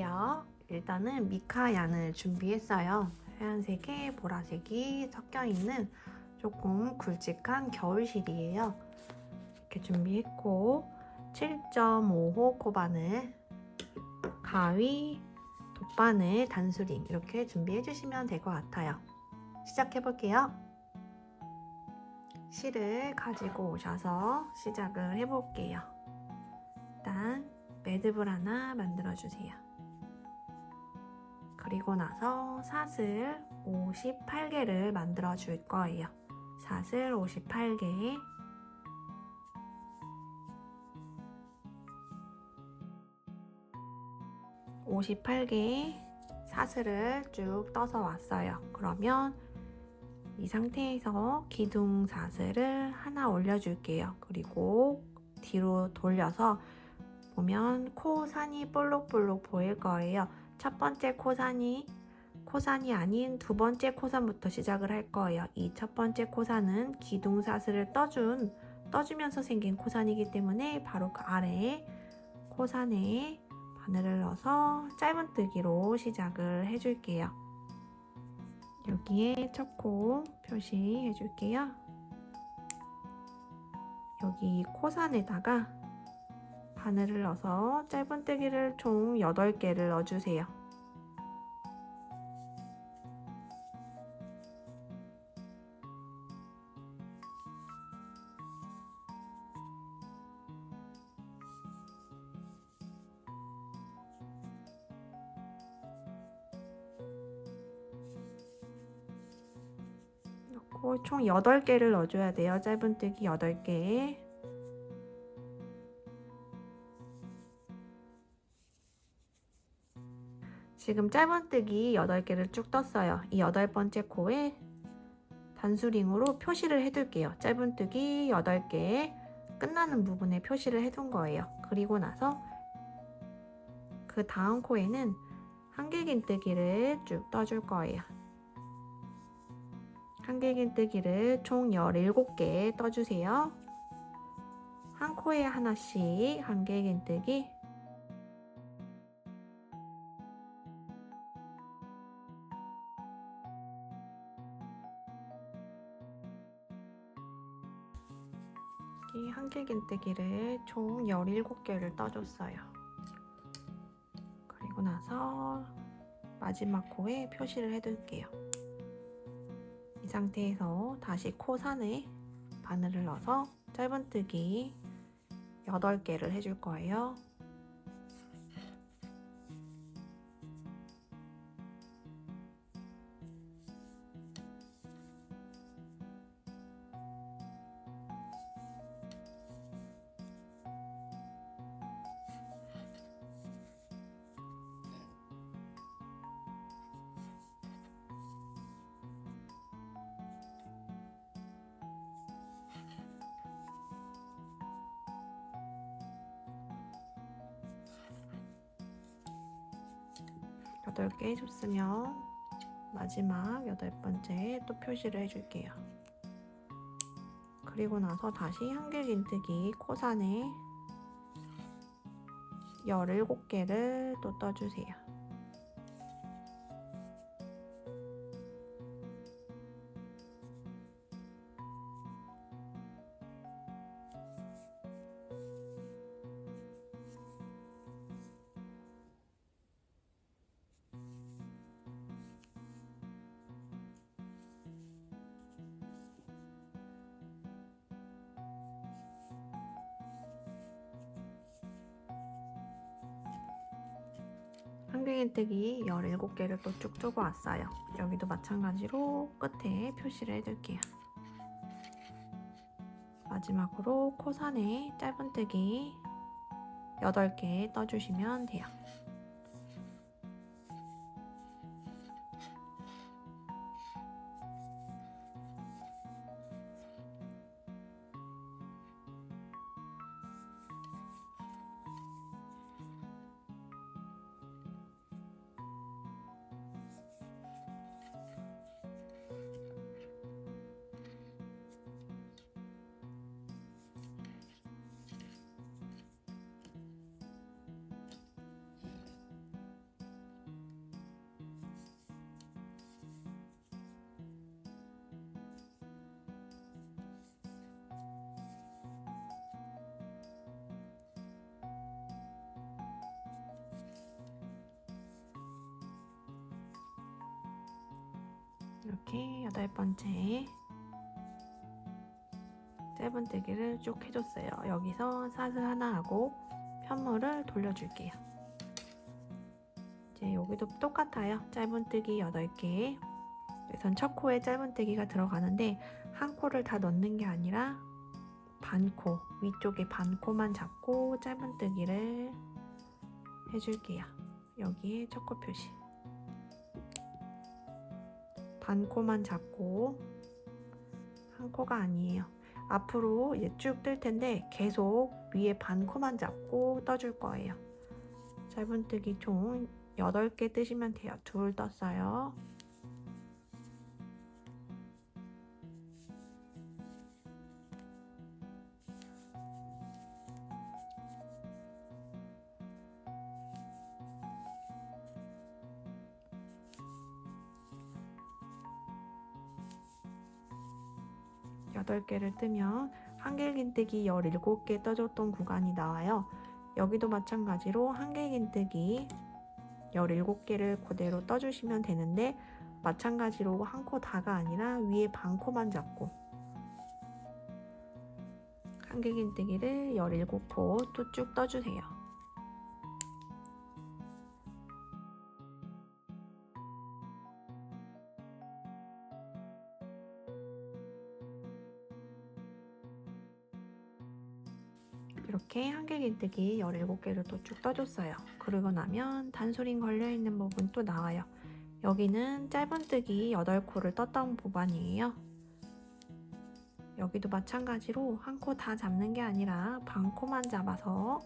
드릴게요. 일단은 미카 양을 준비했어요. 하얀색에 보라색이 섞여 있는 조금 굵직한 겨울실이에요. 이렇게 준비했고 7.5호 코바늘, 가위, 돗바늘, 단수링 이렇게 준비해 주시면 될 것 같아요. 시작해 볼게요. 실을 가지고 오셔서 시작을 해 볼게요. 일단 매듭을 하나 만들어 주세요. 그리고 나서 사슬 58개를 만들어 줄 거예요. 사슬 58개. (58개) 사슬을 쭉 떠서 왔어요. 그러면 이 상태에서 기둥 사슬을 하나 올려줄게요. 그리고 뒤로 돌려서 보면 코 산이 볼록볼록 보일 거예요. 첫 번째 코산이 코산이 아닌 두 번째 코산부터 시작을 할 거예요. 이 첫 번째 코산은 기둥 사슬을 떠준 떠주면서 생긴 코산이기 때문에 바로 그 아래에 코산에 바늘을 넣어서 짧은뜨기로 시작을 해줄게요. 여기에 첫 코 표시해 줄게요. 여기 코산에다가 바늘을 넣어서 짧은 뜨기를 총 8개를 넣어주세요. 총 8개를 넣어줘야 돼요. 짧은 뜨기 8개. 지금 짧은뜨기 8개를 쭉 떴어요. 이 여덟 번째 코에 단수링으로 표시를 해둘게요. 짧은뜨기 8개 끝나는 부분에 표시를 해둔 거예요. 그리고 나서 그 다음 코에는 한길긴뜨기를 쭉 떠줄 거예요. 한길긴뜨기를 총 17개 떠주세요. 한 코에 하나씩 한길긴뜨기 이 한길긴뜨기를 총 17개를 떠줬어요. 그리고 나서 마지막 코에 표시를 해둘게요. 이 상태에서 다시 코 산에 바늘을 넣어서 짧은뜨기 8개를 해줄 거예요. 해줬으면 마지막 여덟 번째 또 표시를 해줄게요. 그리고 나서 다시 한길긴뜨기 코산에 17개를 또 떠주세요. 한길긴뜨기 17개를 또 쭉 두고 왔어요. 여기도 마찬가지로 끝에 표시를 해둘게요. 마지막으로 코산에 짧은뜨기 8개 떠주시면 돼요. 이렇게 여덟 번째 짧은뜨기를 쭉 해줬어요. 여기서 사슬 하나 하고 편물을 돌려줄게요. 이제 여기도 똑같아요. 짧은뜨기 8개. 우선 첫 코에 짧은뜨기가 들어가는데 한 코를 다 넣는 게 아니라 반코 위쪽에 반코만 잡고 짧은뜨기를 해줄게요. 여기에 첫 코 표시. 반코만 잡고 한 코가 아니에요. 앞으로 이제 쭉 뜰 텐데 계속 위에 반코만 잡고 떠줄 거예요. 짧은뜨기 총 8개 뜨시면 돼요. 둘 떴어요. 여덟 개를 뜨면 한길긴뜨기 17개 떠줬던 구간이 나와요. 여기도 마찬가지로 한길긴뜨기 17개를 그대로 떠주시면 되는데 마찬가지로 한 코 다가 아니라 위에 반 코만 잡고 한길긴뜨기를 17코 또 쭉 떠주세요. 한길긴뜨기 17개를 또 쭉 떠줬어요. 그러고 나면 단소린 걸려있는 부분 또 나와요. 여기는 짧은뜨기 8코를 떴던 부분이에요. 여기도 마찬가지로 한 코 다 잡는 게 아니라 반 코만 잡아서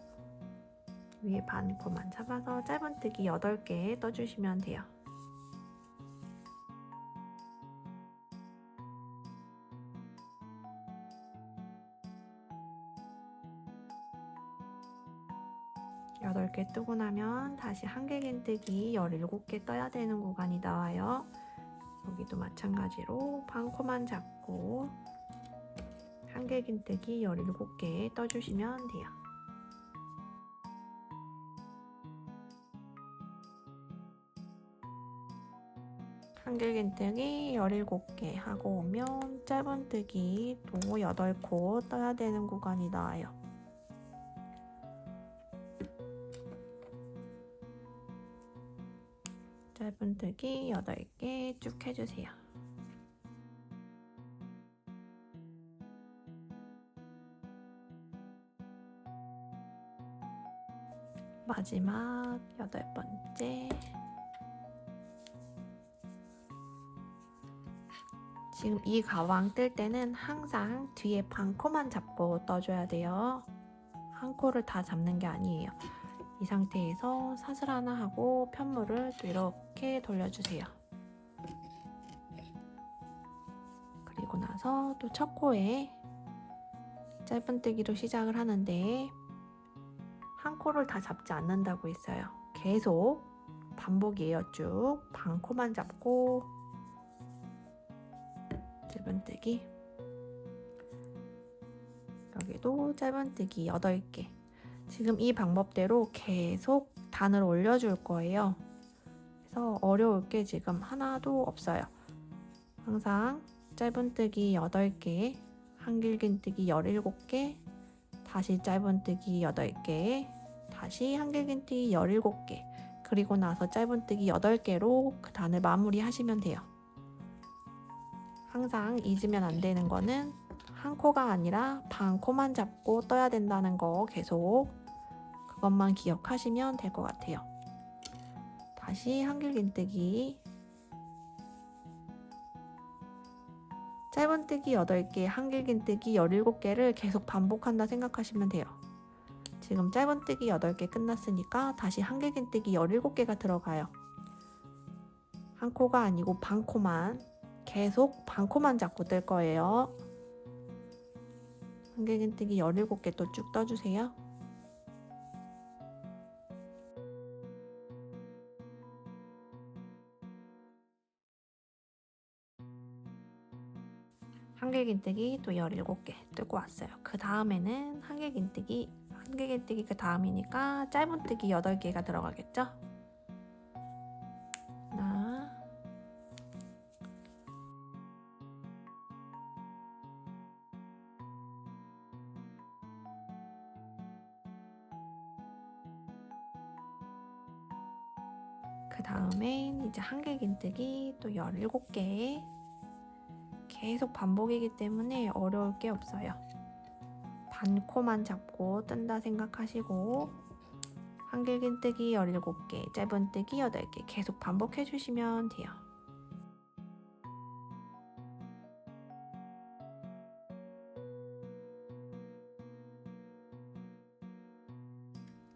위에 반 코만 잡아서 짧은뜨기 8개 떠주시면 돼요. 여덟 개 뜨고 나면 다시 한길긴뜨기 17개 떠야 되는 구간이 나와요. 여기도 마찬가지로 반코만 잡고 한길긴뜨기 17개 떠주시면 돼요. 한길긴뜨기 17개 하고 오면 짧은뜨기 또 8코 떠야 되는 구간이 나와요. 짧은뜨기 8개 쭉 해주세요. 마지막 여덟 번째 지금 이 가왕 뜰 때는 항상 뒤에 반 코만 잡고 떠줘야 돼요. 한 코를 다 잡는 게 아니에요. 이 상태에서 사슬 하나 하고 편물을 또 이렇게 돌려주세요. 그리고 나서 또 첫 코에 짧은뜨기로 시작을 하는데 한 코를 다 잡지 않는다고 했어요. 계속 반복이에요. 쭉 반 코만 잡고 짧은뜨기 여기도 짧은뜨기 8개 지금 이 방법대로 계속 단을 올려줄 거예요. 그래서 어려울 게 지금 하나도 없어요. 항상 짧은뜨기 8개, 한길긴뜨기 17개, 다시 짧은뜨기 8개, 다시 한길긴뜨기 17개, 그리고 나서 짧은뜨기 8개로 그 단을 마무리하시면 돼요. 항상 잊으면 안 되는 거는 한 코가 아니라 반 코만 잡고 떠야 된다는 거 계속 그것만 기억하시면 될 것 같아요. 다시 한길긴뜨기 짧은뜨기 8개, 한길긴뜨기 17개를 계속 반복한다 생각하시면 돼요. 지금 짧은뜨기 8개 끝났으니까 다시 한길긴뜨기 17개가 들어가요. 한 코가 아니고 반 코만 계속 반 코만 잡고 뜰 거예요. 한길긴뜨기 17개 또 쭉 떠주세요. 한길긴뜨기 또 17개 뜨고 왔어요. 그 다음에는 한길긴뜨기, 한길긴뜨기 그 다음이니까 짧은뜨기 8개가 들어가겠죠? 하나 그 다음엔 이제 한길긴뜨기 또 17개 계속 반복이기 때문에 어려울 게 없어요. 반코만 잡고 뜬다 생각하시고 한길긴뜨기 17개, 짧은뜨기 8개 계속 반복해 주시면 돼요.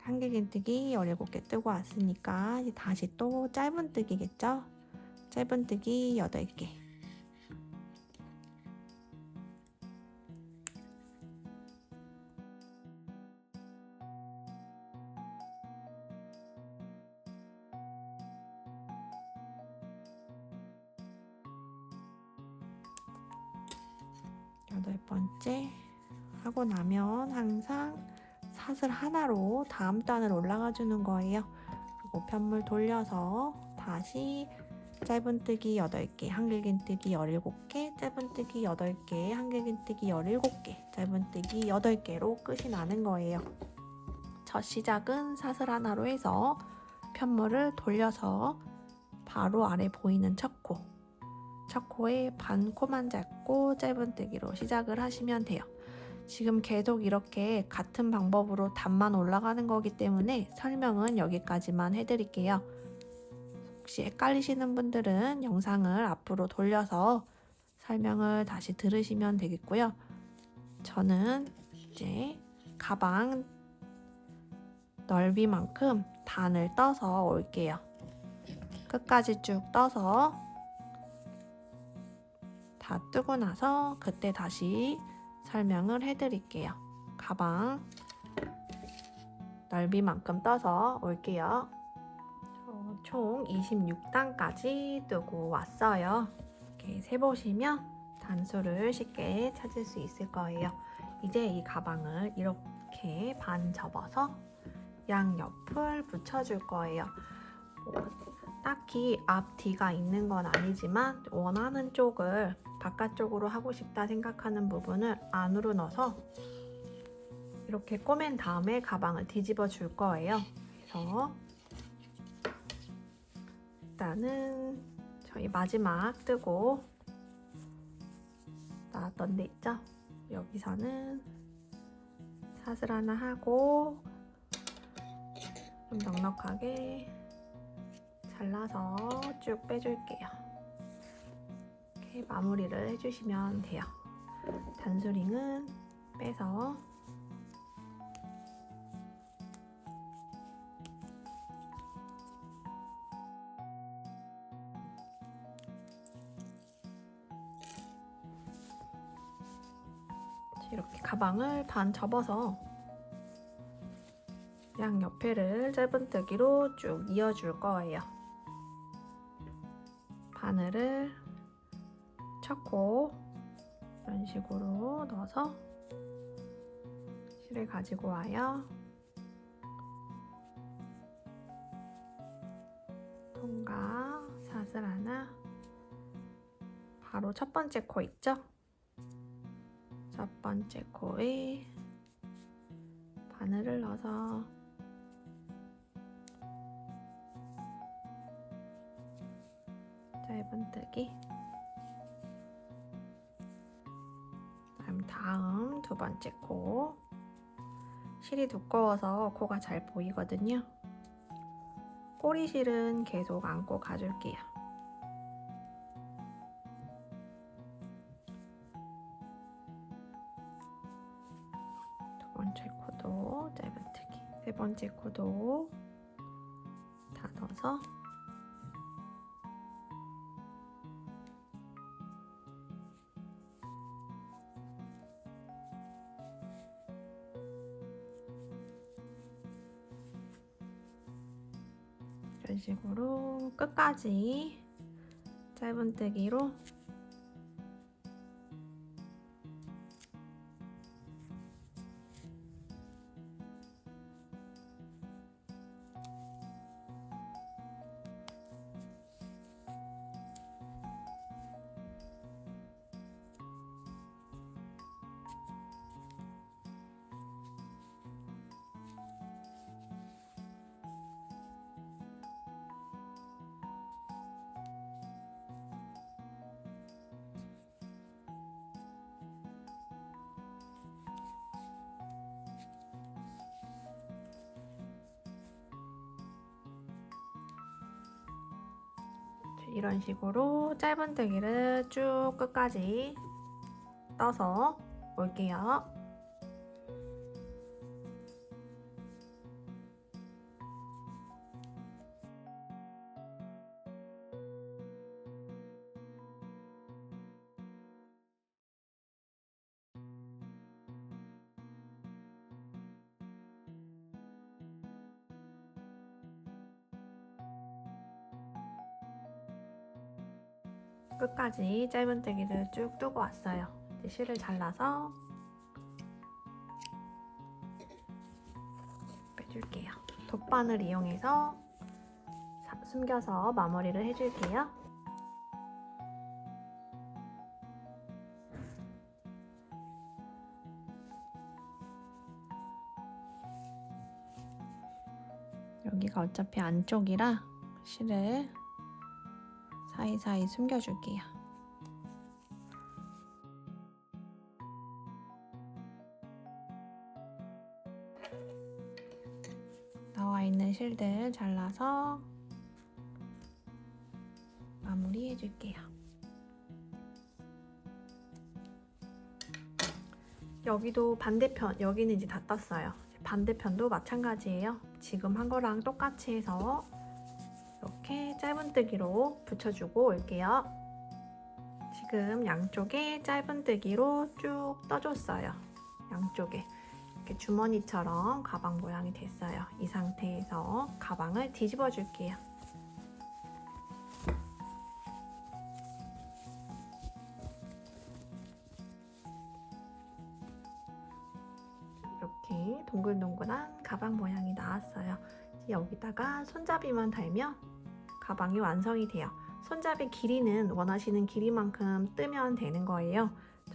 한길긴뜨기 17개 뜨고 왔으니까 다시 또 짧은뜨기겠죠? 짧은뜨기 8개 여덟 번째 하고 나면 항상 사슬 하나로 다음 단을 올라가 주는 거예요. 그리고 편물 돌려서 다시 짧은뜨기 8개, 한길긴뜨기 17개, 짧은뜨기 8개, 한길긴뜨기 17개, 짧은뜨기 8개로 끝이 나는 거예요. 첫 시작은 사슬 하나로 해서 편물을 돌려서 바로 아래 보이는 첫 코, 첫 코에 반 코만 잡고 짧은뜨기로 시작을 하시면 돼요. 지금 계속 이렇게 같은 방법으로 단만 올라가는 거기 때문에 설명은 여기까지만 해드릴게요. 혹시 헷갈리시는 분들은 영상을 앞으로 돌려서 설명을 다시 들으시면 되겠고요. 저는 이제 가방 넓이만큼 단을 떠서 올게요. 끝까지 쭉 떠서 다 뜨고 나서 그때 다시 설명을 해드릴게요. 가방 넓이만큼 떠서 올게요. 어, 총 26단까지 뜨고 왔어요. 이렇게 세보시면 단수를 쉽게 찾을 수 있을 거예요. 이제 이 가방을 이렇게 반 접어서 양옆을 붙여줄 거예요. 어, 딱히 앞뒤가 있는 건 아니지만 원하는 쪽을 바깥쪽으로 하고 싶다 생각하는 부분을 안으로 넣어서 이렇게 꼬맨 다음에 가방을 뒤집어 줄 거예요. 그래서 일단은 저희 마지막 뜨고 나왔던 데 있죠? 여기서는 사슬 하나 하고 좀 넉넉하게 잘라서 쭉 빼줄게요. 이렇게 마무리를 해주시면 돼요. 단수링은 빼서 이렇게 가방을 반 접어서 양 옆에를 짧은뜨기로 쭉 이어줄 거예요. 바늘을 쳤고 이런 식으로 넣어서 실을 가지고 와요. 통과 사슬 하나 바로 첫 번째 코 있죠? 첫 번째 코에 바늘을 넣어서 짧은뜨기. 다음 두 번째 코. 실이 두꺼워서 코가 잘 보이거든요. 꼬리실은 계속 안고 가줄게요. 두 번째 코도 짧은뜨기. 세 번째 코도 다 넣어서 식으로 끝까지 짧은뜨기로 이런 식으로 짧은뜨기를 쭉 끝까지 떠서 올게요. 끝까지 짧은뜨기를 쭉 뜨고 왔어요. 이제 실을 잘라서 빼줄게요. 돗바늘 이용해서 사- 숨겨서 마무리를 해줄게요. 여기가 어차피 안쪽이라 실을 사이사이 숨겨줄게요. 나와 있는 실들 잘라서 마무리 해줄게요. 여기도 반대편, 여기는 이제 다 떴어요. 반대편도 마찬가지예요. 지금 한 거랑 똑같이 해서 이렇게 짧은뜨기로 붙여주고 올게요. 지금 양쪽에 짧은뜨기로 쭉 떠줬어요. 양쪽에 이렇게 주머니처럼 가방 모양이 됐어요. 이 상태에서 가방을 뒤집어 줄게요. 이렇게 동글동글한 가방 모양이 나왔어요. 여기다가 손잡이만 달면 가방이 완성이 돼요. 손잡이 길이는 원하시는 길이만큼 뜨면 되는 거예요.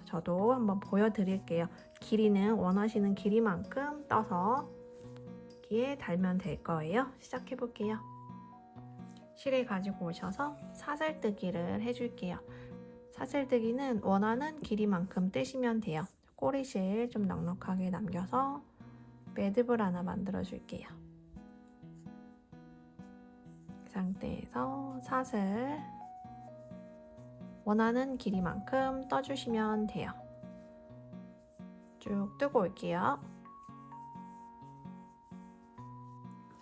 저도 한번 보여드릴게요. 길이는 원하시는 길이만큼 떠서 여기에 달면 될 거예요. 시작해 볼게요. 실에 가지고 오셔서 사슬뜨기를 해줄게요. 사슬뜨기는 원하는 길이만큼 뜨시면 돼요. 꼬리실 좀 넉넉하게 남겨서 매듭을 하나 만들어 줄게요. 그 상태에서 사슬 원하는 길이만큼 떠주시면 돼요. 쭉 뜨고 올게요.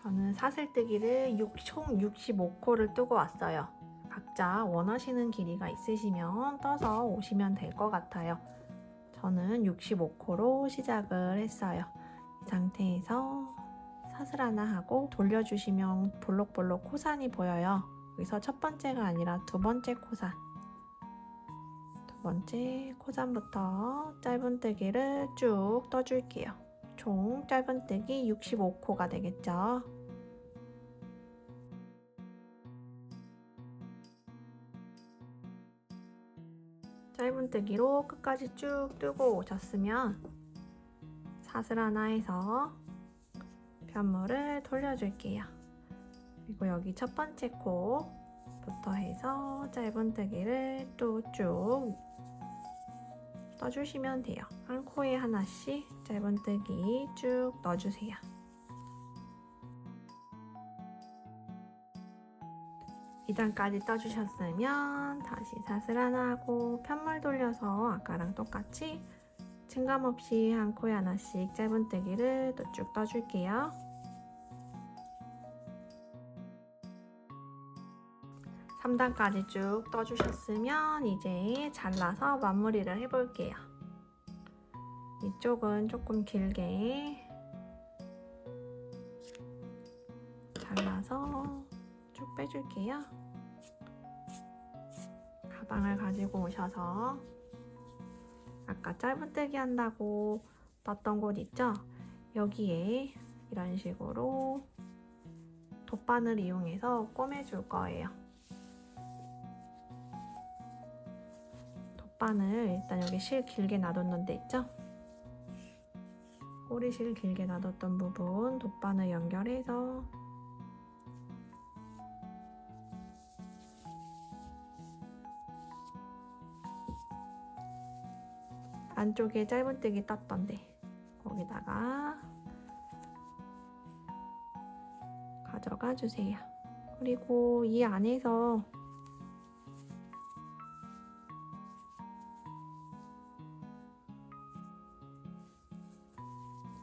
저는 사슬뜨기를 6, 총 65코를 뜨고 왔어요. 각자 원하시는 길이가 있으시면 떠서 오시면 될 것 같아요. 저는 65코로 시작을 했어요. 이 상태에서 사슬 하나 하고 돌려주시면 볼록볼록 코산이 보여요. 여기서 첫 번째가 아니라 두 번째 코산. 두 번째 코산부터 짧은뜨기를 쭉 떠줄게요. 총 짧은뜨기 65코가 되겠죠. 짧은뜨기로 끝까지 쭉 뜨고 오셨으면 사슬 하나 해서 편물을 돌려줄게요. 그리고 여기 첫 번째 코부터 해서 짧은뜨기를 또 쭉 떠주시면 돼요. 한 코에 하나씩 짧은뜨기 쭉 넣어주세요. 이단까지 떠주셨으면 다시 사슬 하나 하고 편물 돌려서 아까랑 똑같이 증감 없이 한 코에 하나씩 짧은뜨기를 또 쭉 떠줄게요. 3단까지 쭉 떠주셨으면 이제 잘라서 마무리를 해볼게요. 이쪽은 조금 길게 잘라서 쭉 빼줄게요. 가방을 가지고 오셔서 아까 짧은뜨기 한다고 떴던 곳 있죠? 여기에 이런 식으로 돗바늘 이용해서 꼬매줄 거예요. 돗바늘 일단 여기 실 길게 놔뒀는 데 있죠? 꼬리실 길게 놔뒀던 부분 돗바늘 연결해서 안쪽에 짧은뜨기 땄던데 거기다가 가져가 주세요. 그리고 이 안에서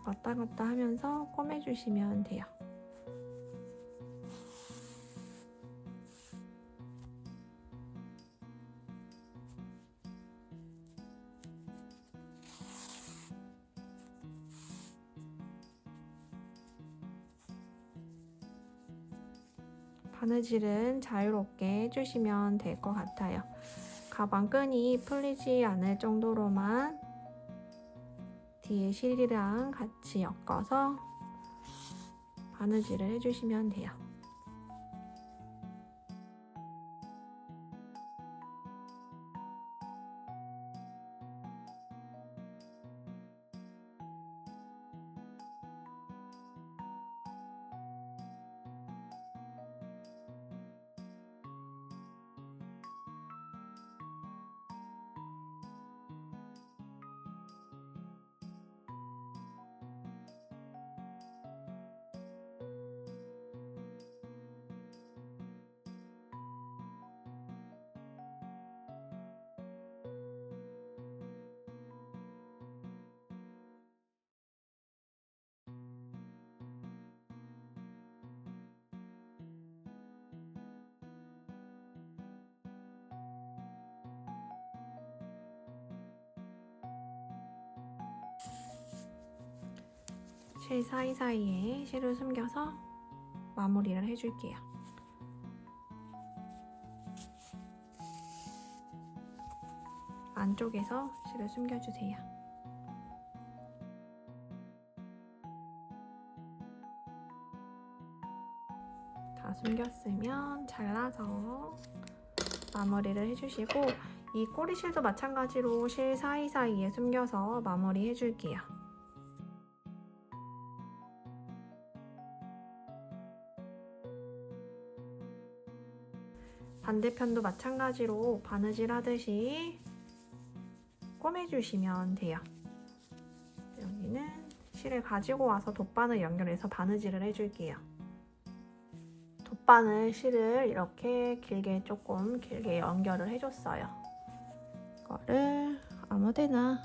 왔다 갔다 하면서 꿰매주시면 돼요. 바느질은 자유롭게 해주시면 될 것 같아요. 가방 끈이 풀리지 않을 정도로만 뒤에 실이랑 같이 엮어서 바느질을 해주시면 돼요. 실 사이사이에 실을 숨겨서 마무리를 해줄게요. 안쪽에서 실을 숨겨주세요. 다 숨겼으면 잘라서 마무리를 해주시고 이 꼬리실도 마찬가지로 실 사이사이에 숨겨서 마무리 해줄게요. 반대편도 마찬가지로 바느질 하듯이 꿰매주시면 돼요. 여기는 실을 가지고 와서 돗바늘 연결해서 바느질을 해줄게요. 돗바늘 실을 이렇게 길게 조금 길게 연결을 해줬어요. 이거를 아무데나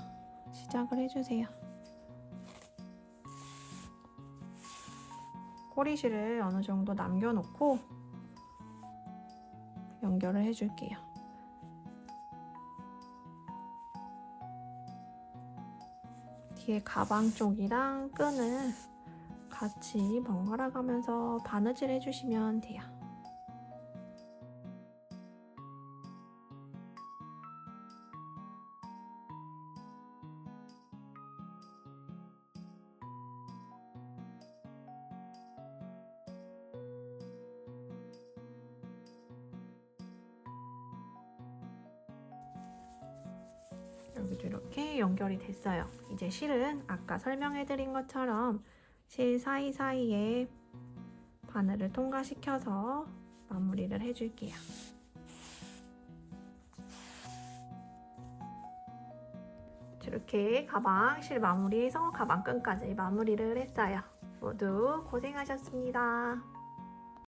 시작을 해주세요. 꼬리실을 어느 정도 남겨놓고 연결을 해줄게요. 뒤에 가방 쪽이랑 끈을 같이 번갈아 가면서 바느질 해주시면 돼요. 연결이 됐어요. 이제 실은 아까 설명해드린 것처럼 실 사이사이에 바늘을 통과시켜서 마무리를 해줄게요. 이렇게 가방 실 마무리해서 가방 끈까지 마무리를 했어요. 모두 고생하셨습니다.